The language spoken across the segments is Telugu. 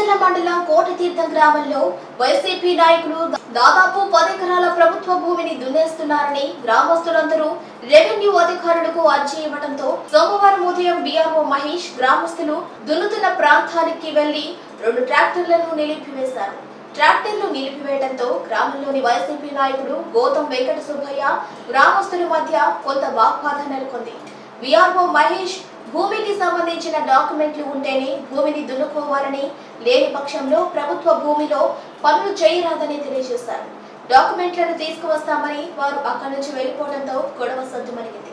వెంచర్ల మండలం కోటతీర్థం గ్రామంలో వైసీపీ నాయకులు దాదాపు పది ఎకరాల ప్రభుత్వ భూమిని దున్నేస్తున్నారని గ్రామస్తులందరూ రెవెన్యూ అధికారులకు అర్జీ ఇవ్వడంతో సోమవారం ఉదయం బీఆర్ఓ మహేష్ గ్రామస్తులు దున్నుతున్న ప్రాంతానికి వెళ్ళి రెండు ట్రాక్టర్లను నిలిపివేశారు. ట్రాక్టర్లు నిలిపివేయడంతో గ్రామంలోని వైసీపీ నాయకుడు గౌతమ్ వెంకట సుబ్బయ్య గ్రామస్తుల మధ్య కొంత వాగ్వాదం నెలకొంది. విఆర్ఓ మహేష్ భూమికి సంబంధించిన డాక్యుమెంట్లు ఉంటేనే భూమిని దున్నుకోవాలని లేని పక్షంలో ప్రభుత్వ భూమిలో పనులు చేయరాదని తెలియజేశారు. డాక్యుమెంట్లను తీసుకువస్తామని వారు అక్కడి నుంచి వెళ్ళిపోవడంతో గొడవ సద్దుమణిగింది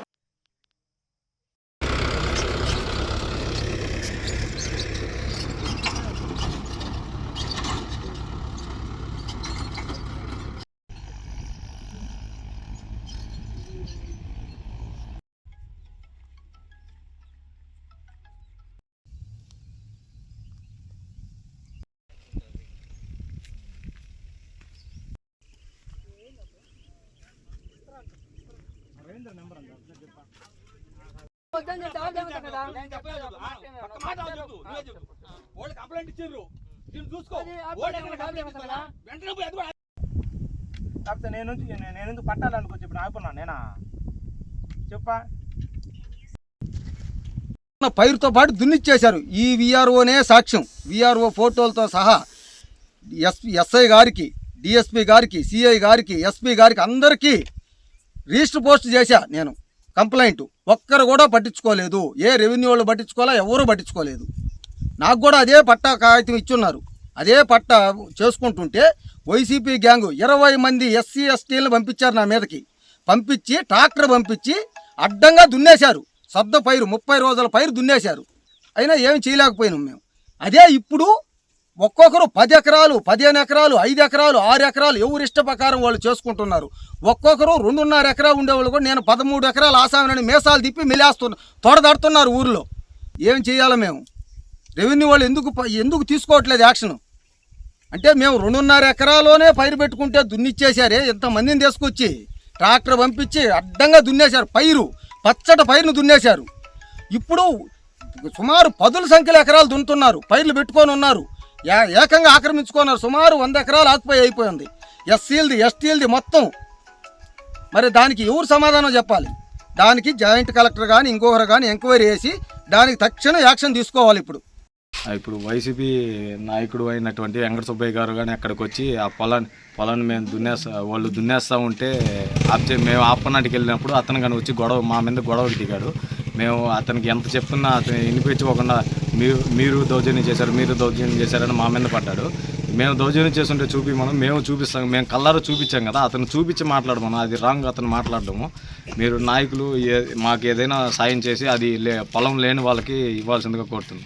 కంప్లైంట్ ఇచ్చిండ్రు దీన్ని చూసుకో? వెంటనే పోయి కాకపోతే నేను నేను ఎందుకు పట్టాలనుకో చెప్పి ఆపున్నా నేనా? చెప్పా. పైరుతో పాటు దున్నిచ్చేశారు ఈ విఆర్ఓనే సాక్ష్యం. విఆర్ఓ ఫోటోలతో సహా ఎస్ ఎస్ఐ గారికి డిఎస్పి గారికి సిఐ గారికి ఎస్పీ గారికి అందరికీ రిజిస్టర్ పోస్ట్ చేశా నేను. కంప్లైంట్. ఒక్కరు కూడా పట్టించుకోలేదు. ఏ రెవెన్యూ వాళ్ళు పట్టించుకోవాలా ఎవరు పట్టించుకోలేదు. నాకు కూడా అదే పట్టా కాగితం ఇచ్చున్నారు. అదే పట్ట చేసుకుంటుంటే వైసీపీ గ్యాంగు ఇరవై మంది ఎస్సీ ఎస్టీలను పంపించారు నా మీదకి. పంపించి ట్రాక్టర్ పంపించి అడ్డంగా దున్నేశారు. సద్ద పైరు ముప్పై రోజుల పైరు దున్నేశారు. అయినా ఏమి చేయలేకపోయినాం మేము. అదే ఇప్పుడు ఒక్కొక్కరు పది ఎకరాలు పదిహేను ఎకరాలు ఐదు ఎకరాలు ఆరు ఎకరాలు ఎవరు ఇష్ట ప్రకారం వాళ్ళు చేసుకుంటున్నారు. ఒక్కొక్కరు రెండున్నర ఎకరా ఉండేవాళ్ళు కూడా నేను పదమూడు ఎకరాలు ఆసామినని మేసాలు తిప్పి మిలేస్తున్నా తొడదడుతున్నారు ఊర్లో. ఏం చేయాలి మేము? రెవెన్యూ వాళ్ళు ఎందుకు ఎందుకు తీసుకోవట్లేదు యాక్షన్? అంటే మేము రెండున్నర ఎకరాలోనే పైరు పెట్టుకుంటే దున్నిచ్చేశారే ఇంతమందిని తీసుకొచ్చి ట్రాక్టర్ పంపించి అడ్డంగా దున్నేశారు పైరు పచ్చటి పైరును దున్నేశారు. ఇప్పుడు సుమారు పదుల సంఖ్యలో ఎకరాలు దున్నుతున్నారు పైర్లు పెట్టుకొని ఉన్నారు. ఏకంగా ఆక్రమించుకున్నారు. సుమారు వంద ఎకరాలు ఆకుపోయి అయిపోయింది. ఎస్సీలది ఎస్టీలది మొత్తం. మరి దానికి ఎవరు సమాధానం చెప్పాలి? దానికి జాయింట్ కలెక్టర్ కానీ ఇంకొకరు కానీ ఎంక్వైరీ చేసి దానికి తక్షణ యాక్షన్ తీసుకోవాలి ఇప్పుడు. ఇప్పుడు వైసీపీ నాయకుడు అయినటువంటి వెంకట సుబ్బయ్య గారు కానీ అక్కడికి వచ్చి ఆ పొలాన్ని పొలాన్ని మేము దున్నేస్తా వాళ్ళు దున్నేస్తా ఉంటే ఆప్చే మేము ఆపనాటికి వెళ్ళినప్పుడు అతను కానీ వచ్చి గొడవ మా మీద గొడవకి దిగాడు. మేము అతనికి ఎంత చెప్తున్నా అతను వినిపించుకోకుండా మీరు మీరు దౌర్జన్యం చేశారు మీరు దౌర్జన్యం చేశారని మా మీద పడ్డాడు. మేము దౌర్జన్యం చేస్తుంటే చూపి మనం మేము చూపిస్తాం మేము కళ్ళారు చూపించాం కదా అతను చూపించి మాట్లాడమను అది రాంగ్ అతను మాట్లాడము మీరు నాయకులు ఏ మాకు ఏదైనా సాయం చేసి అది లే పొలం లేని వాళ్ళకి ఇవ్వాల్సిందిగా కోరుతున్నాం.